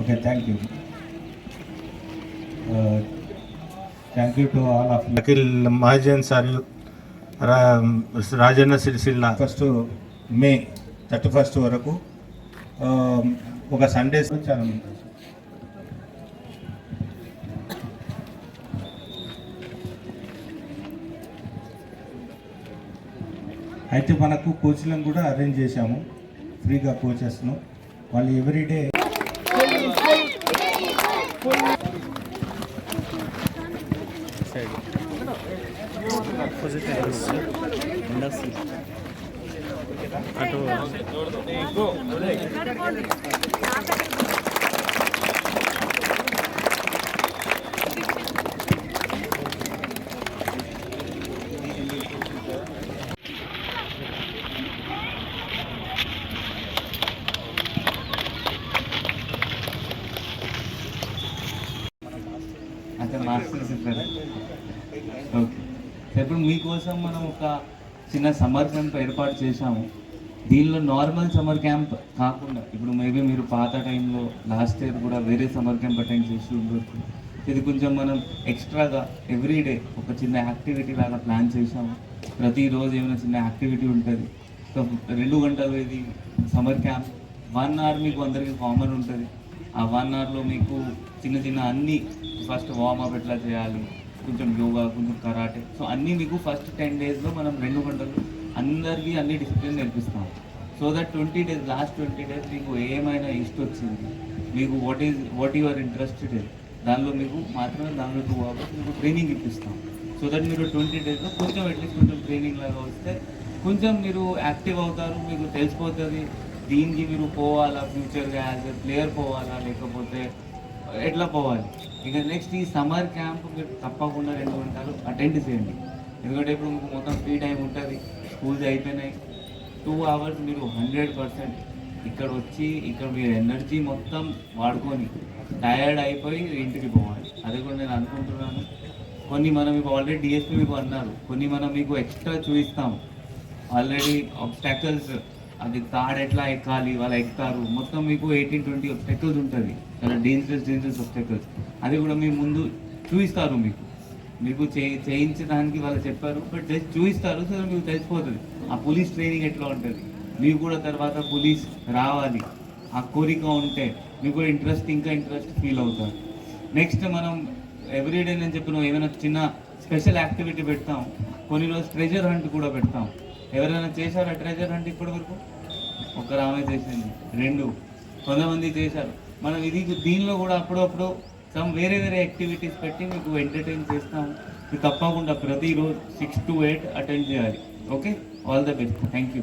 Okay thank you thank you to all of Akhil Mahajan sir Rajanna Sirisilla. First May thirty first వరకు ఒక Sunday చాలా అయితే మనకు కోచ్లను కూడా అరేంజ్ చేశాము ఫ్రీగా కోచెస్ను వాళ్ళు ఎవ్రీడే అటు మాస్టర్స్ ఇద్దరు ఓకే. ఇప్పుడు మీకోసం మనం ఒక చిన్న సమ్మర్ క్యాంప్ ఏర్పాటు చేశాము. దీనిలో నార్మల్ సమ్మర్ క్యాంప్ కాకుండా ఇప్పుడు మేబీ మీరు పాత టైంలో లాస్ట్ ఇయర్ కూడా వేరే సమ్మర్ క్యాంప్ అటెండ్ చేసి ఉండొచ్చు. ఇది కొంచెం మనం ఎక్స్ట్రాగా ఎవ్రీడే ఒక చిన్న యాక్టివిటీ లాగా ప్లాన్ చేశాము. ప్రతిరోజు ఏమైనా చిన్న యాక్టివిటీ ఉంటుంది. రెండు గంటలు ఇది సమ్మర్ క్యాంప్ వన్ అవర్ మీకు అందరికీ కామన్ ఉంటుంది. ఆ వన్ అవర్లో మీకు చిన్న చిన్న అన్ని ఫస్ట్ వార్మప్ ఎట్లా చేయాలి కొంచెం యోగా కొంచెం కరాటే. సో అన్నీ మీకు ఫస్ట్ టెన్ డేస్లో మనం రెండు గంటలు అందరికీ అన్ని discipline నేర్పిస్తాం. So that twenty days last twenty days మీకు ఏమైనా ఇష్ట వచ్చింది మీకు what is what your interested దానిలో మీకు మాత్రమే దానిలో టూ అవర్స్ మీకు ట్రైనింగ్ ఇప్పిస్తాం. సో దట్ మీరు ట్వంటీ డేస్లో కొంచెం అట్లీస్ట్ కొంచెం ట్రైనింగ్ లాగా వస్తే కొంచెం మీరు యాక్టివ్ అవుతారు మీకు తెలిసిపోతుంది దీనికి మీరు పోవాలా ఫ్యూచర్గా యాజ్ ఎ ప్లేయర్ పోవాలా లేకపోతే ఎట్లా పోవాలి? ఇక నెక్స్ట్ ఈ సమ్మర్ క్యాంప్ మీరు తప్పకుండా రెండు గంటలు అటెండ్ చేయండి. ఎందుకంటే ఇప్పుడు మీకు మొత్తం ఫ్రీ టైం ఉంటుంది స్కూల్స్ అయిపోయినాయి. టూ అవర్స్ మీరు హండ్రెడ్ పర్సెంట్ ఇక్కడ వచ్చి ఇక్కడ మీరు ఎనర్జీ మొత్తం వాడుకొని టయర్డ్ అయిపోయి ఇంటికి పోవాలి. అది కూడా నేను అనుకుంటున్నాను. కొన్ని మనం మీకు ఆల్రెడీ డిఎస్పీ మీకు అన్నారు. కొన్ని మనం మీకు ఎక్స్ట్రా చూపిస్తాం. ఆల్రెడీ ఆబ్స్టాకల్స్ అది తాడు ఎట్లా ఎక్కాలి వాళ్ళు ఎక్కుతారు. మొత్తం మీకు ఎయిటీన్ ట్వంటీ ఒబ్స్టెకల్స్ ఉంటుంది. చాలా డేంజరస్ డేంజరస్ ఒబ్స్టెకల్స్ అది కూడా మీ ముందు చూపిస్తారు మీకు. మీకు చే చేయించడానికి వాళ్ళు చెప్పారు బట్ జస్ట్ చూపిస్తారు సో మీకు తెలిసిపోతుంది. ఆ పోలీస్ ట్రైనింగ్ ఎట్లా ఉంటుంది? మీకు కూడా తర్వాత పోలీస్ రావాలి. ఆ కోరిక ఉంటే మీకు కూడా ఇంట్రెస్ట్ ఇంకా ఇంట్రెస్ట్ ఫీల్ అవుతారు. నెక్స్ట్ మనం ఎవ్రీడే నేను చెప్పిన ఏమైనా చిన్న స్పెషల్ యాక్టివిటీ పెడతాం. కొన్ని రోజు ట్రెజర్ హంట్ కూడా పెడతాం. ఎవరైనా చేశారా ట్రెజర్ అంటే ఇప్పటి వరకు? ఒక ఆమె చేసింది. రెండు. కొంతమంది చేశారు. మనం ఇది దీనిలో కూడా అప్పుడప్పుడు సమ్ వేరే వేరే యాక్టివిటీస్ పెట్టి మీకు ఎంటర్టైన్ చేస్తాము. మీరు తప్పకుండా ప్రతిరోజు సిక్స్ టు ఎయిట్ అటెండ్ చేయాలి. Okay all the best thank you